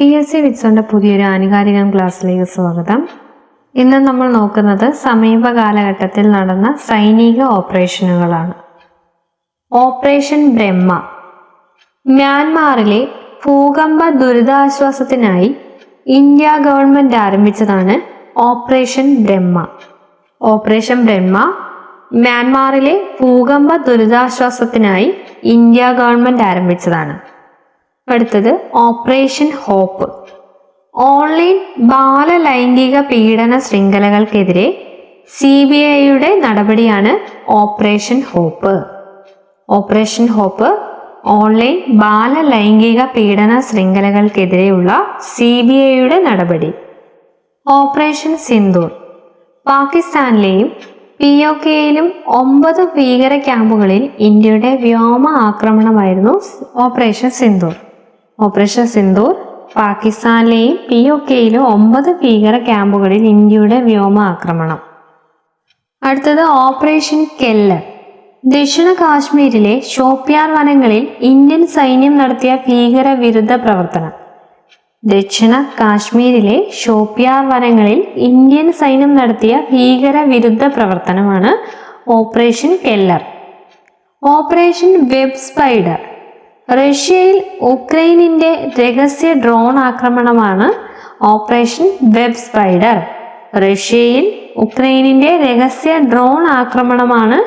P S C വിറ്റ്സോന്റെ പുതിയൊരു ആനുകാലികം ക്ലാസ്സിലേക്ക് സ്വാഗതം. ഇന്ന് നമ്മൾ നോക്കുന്നത് സമീപ കാലഘട്ടത്തിൽ നടന്ന സൈനിക ഓപ്പറേഷനുകളാണ്. ഓപ്പറേഷൻ ബ്രഹ്മ. മ്യാൻമാറിലെ ഭൂകമ്പ ദുരിതാശ്വാസത്തിനായി ഇന്ത്യ ഗവൺമെന്റ് ആരംഭിച്ചതാണ് ഓപ്പറേഷൻ ബ്രഹ്മ. ഓപ്പറേഷൻ ബ്രഹ്മ മ്യാൻമാറിലെ ഭൂകമ്പ ദുരിതാശ്വാസത്തിനായി ഇന്ത്യ ഗവൺമെന്റ് ആരംഭിച്ചതാണ്. അടുത്തത് ഓപ്പറേഷൻ ഹോപ്പ്. ഓൺലൈൻ ബാല ലൈംഗിക പീഡന ശൃംഖലകൾക്കെതിരെ സി ബി ഐയുടെ നടപടിയാണ് operation hope. Operation hope online ബാല ലൈംഗിക പീഡന ശൃംഖലകൾക്കെതിരെയുള്ള സി ബി ഐയുടെ നടപടി. ഓപ്പറേഷൻ സിന്ദൂർ. പാകിസ്ഥാനിലെയും പി ഒ കെയിലും ഒമ്പത് ഭീകര ക്യാമ്പുകളിൽ ഇന്ത്യയുടെ വ്യോമ ആക്രമണമായിരുന്നു ഓപ്പറേഷൻ സിന്ദൂർ. ഓപ്പറേഷൻ സിന്ധൂർ പാകിസ്ഥാനിലെയും പി ഒ കെയിലും ഒമ്പത് ഭീകര ക്യാമ്പുകളിൽ ഇന്ത്യയുടെ വ്യോമ ആക്രമണം അടുത്തത് ഓപ്പറേഷൻ കെല്ലർ ദക്ഷിണ കാശ്മീരിലെ ഷോപ്പിയാർ വനങ്ങളിൽ ഇന്ത്യൻ സൈന്യം നടത്തിയ ഭീകര വിരുദ്ധ പ്രവർത്തനം. ദക്ഷിണ കാശ്മീരിലെ ഷോപ്പിയാർ വനങ്ങളിൽ ഇന്ത്യൻ സൈന്യം നടത്തിയ ഭീകര വിരുദ്ധ പ്രവർത്തനമാണ് operation Keller. Operation web spider. റഷ്യയിൽ ഉക്രൈനിന്റെ രഹസ്യ ഡ്രോൺ ആക്രമണമാണ് ഓപ്പറേഷൻ വെബ് സ്പൈഡർ. റഷ്യയിൽ ഉക്രൈനിന്റെ രഹസ്യ ഡ്രോൺ ആക്രമണമാണ്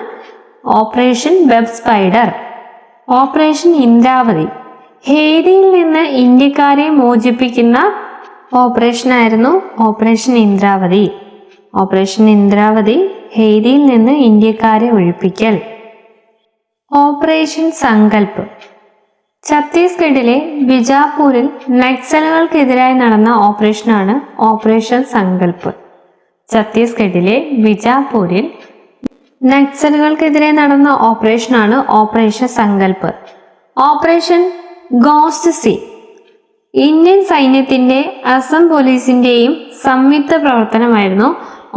operation web spider. Operation Indravati. ഹേദിയിൽ നിന്ന് ഇന്ത്യക്കാരെ മോചിപ്പിക്കുന്ന ഓപ്പറേഷനായിരുന്നു ഓപ്പറേഷൻ ഇന്ദ്രാവതി. ഓപ്പറേഷൻ ഇന്ദ്രാവതി ഹേദിയിൽ നിന്ന് ഇന്ത്യക്കാരെ ഒഴിപ്പിക്കൽ. ഓപ്പറേഷൻ സങ്കൽപ്പ്. ഛത്തീസ്ഗഡിലെ ബിജാപൂരിൽ നക്സലുകൾക്കെതിരായി നടന്ന ഓപ്പറേഷനാണ് ഓപ്പറേഷൻ സങ്കൽപ്പ്. ഛത്തീസ്ഗഡിലെ ബിജാപൂരിൽ നക്സലുകൾക്കെതിരെ നടന്ന ഓപ്പറേഷനാണ് operation Sankalp. Operation ghost SIM. Indian സൈന്യത്തിന്റെ അസം പോലീസിന്റെയും സംയുക്ത പ്രവർത്തനമായിരുന്നു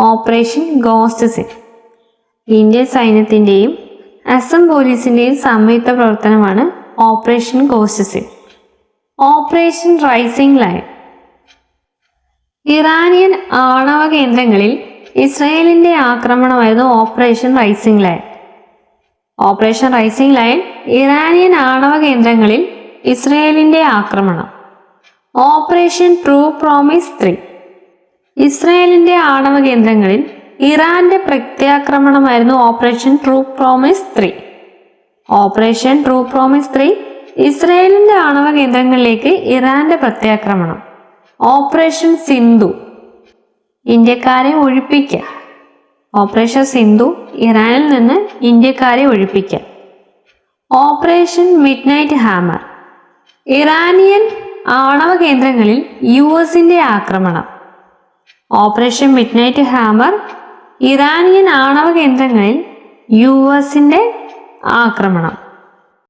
ഓപ്പറേഷൻ ഗോസ്റ്റ് സി. ഇന്ത്യൻ സൈന്യത്തിന്റെയും അസം പോലീസിന്റെയും സംയുക്ത പ്രവർത്തനമാണ് operation ghost SIM operation rising lion. Iranian ആണവ കേന്ദ്രങ്ങളിൽ ഇസ്രയേലിന്റെ ആക്രമണമായിരുന്നു operation rising lion. Operation rising lion Iranian ആണവ കേന്ദ്രങ്ങളിൽ ഇസ്രയേലിന്റെ ആക്രമണം. Operation true promise three. ഇസ്രയേലിന്റെ ആണവ കേന്ദ്രങ്ങളിൽ ഇറാന്റെ പ്രത്യാക്രമണമായിരുന്നു operation true promise three. Operation true promise three ഇസ്രയേലിന്റെ ആണവ കേന്ദ്രങ്ങളിലേക്ക് ഇറാന്റെ പ്രത്യാക്രമണം. ഓപ്പറേഷൻ സിന്ധു ഇന്ത്യക്കാരെ ഒഴിപ്പിക്കുക. ഓപ്പറേഷൻ സിന്ധു ഇറാനിൽ നിന്ന് ഇന്ത്യക്കാരെ ഒഴിപ്പിക്കുക. Operation midnight hammer Iranian ആണവ കേന്ദ്രങ്ങളിൽ യു എസിന്റെ ആക്രമണം. Operation midnight hammer Iranian ആണവ കേന്ദ്രങ്ങളിൽ യു എസിന്റെ ആക്രമണം.